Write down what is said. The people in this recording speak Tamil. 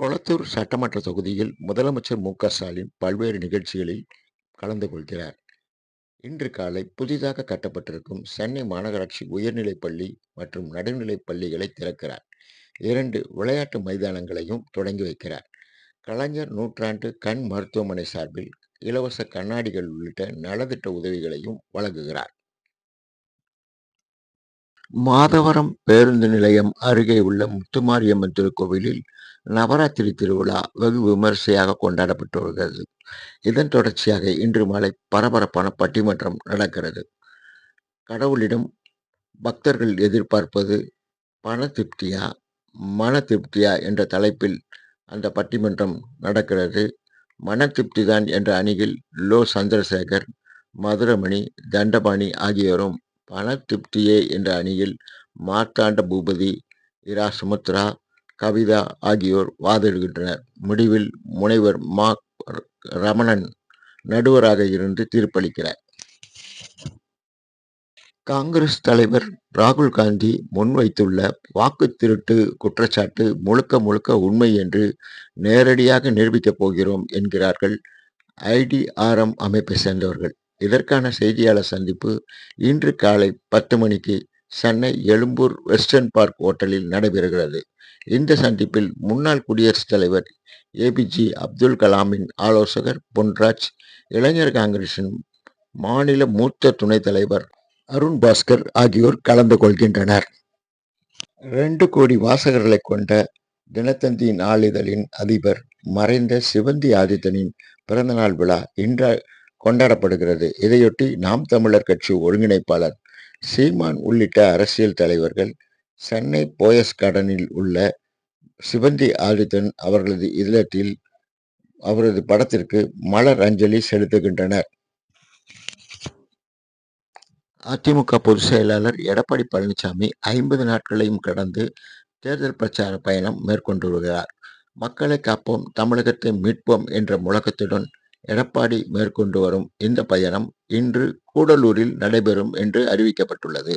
கொளத்தூர் சட்டமன்ற தொகுதியில் முதலமைச்சர் மு ஸ்டாலின் பல்வேறு நிகழ்ச்சிகளில் கலந்து கொள்கிறார். இன்று காலை புதிதாக கட்டப்பட்டிருக்கும் சென்னை மாநகராட்சி உயர்நிலைப் பள்ளி மற்றும் நடுநிலைப் பள்ளிகளை திறக்கிறார். இரண்டு விளையாட்டு மைதானங்களையும் தொடங்கி வைக்கிறார். கலைஞர் நூற்றாண்டு கண் மருத்துவமனை சார்பில் இலவச கண்ணாடிகள் உள்ளிட்ட நலத்திட்ட உதவிகளையும் வழங்குகிறார். மாதவரம் பேருந்து நிலையம் அருகே உள்ள முத்துமாரியம்மன் திருக்கோவிலில் நவராத்திரி திருவிழா வெகு விமரிசையாக கொண்டாடப்பட்டு வருகிறது. இதன் தொடர்ச்சியாக இன்று மாலை பரபரப்பான பட்டிமன்றம் நடக்கிறது. கடவுளிடம் பக்தர்கள் எதிர்பார்ப்பது பண திருப்தியா, மன திருப்தியா என்ற தலைப்பில் அந்த பட்டிமன்றம் நடக்கிறது. மன திருப்திதான் என்ற அணியில் லோ. சந்திரசேகர், மதுரமணி, தண்டபாணி ஆகியோரும், பண திருப்தியே என்ற அணியில் மார்த்தாண்ட பூபதி, இரா. சுமித்ரா, கவிதா ஆகியோர் வாதிடுகின்றனர். முடிவில் முனைவர் மா. ரமணன் நடுவராக இருந்து தீர்ப்பளிக்கிறார். காங்கிரஸ் தலைவர் ராகுல் காந்தி முன்வைத்துள்ள வாக்கு திருட்டு குற்றச்சாட்டு முழுக்க முழுக்க உண்மை என்று நேரடியாக நிரூபிக்கப் போகிறோம் என்கிறார்கள் ஐடிஆர்எம் அமைப்பை சேர்ந்தவர்கள். இதற்கான செய்தியாளர் சந்திப்பு இன்று காலை பத்து மணிக்கு சென்னை எழும்பூர் வெஸ்டர்ன் பார்க் ஓட்டலில் நடைபெறுகிறது. இந்த சந்திப்பில் முன்னாள் குடியரசுத் தலைவர் ஏபிஜி அப்துல் கலாமின் ஆலோசகர் பொன்ராஜ், இளைஞர் காங்கிரசின் மாநில மூத்த துணைத் தலைவர் அருண் பாஸ்கர் ஆகியோர் கலந்து கொள்கின்றனர். இரண்டு கோடி வாசகர்களை கொண்ட தினத்தந்தி நாளிதழின் அதிபர் மறைந்த சிவந்தி ஆதித்தனின் பிறந்தநாள் விழா இன்ற கொண்டாடப்படுகிறது. இதையொட்டி நாம் தமிழர் கட்சி ஒருங்கிணைப்பாளர் சீமான் உள்ளிட்ட அரசியல் தலைவர்கள் சென்னை போயஸ் கார்டனில் உள்ள சிவந்தி ஆதித்தன் அவர்களது இல்லத்தில் அவரது படத்திற்கு மலர் அஞ்சலி செலுத்துகின்றனர். அதிமுக பொதுச் செயலாளர் எடப்பாடி பழனிசாமி ஐம்பது நாட்களையும் கடந்து தேர்தல் பிரச்சார பயணம் மேற்கொண்டு வருகிறார். மக்களை காப்போம், தமிழகத்தை மீட்போம் என்ற முழக்கத்துடன் எடப்பாடி மேற்கொண்டு வரும் இந்த பயணம் இன்று கூடலூரில் நடைபெறும் என்று அறிவிக்கப்பட்டுள்ளது.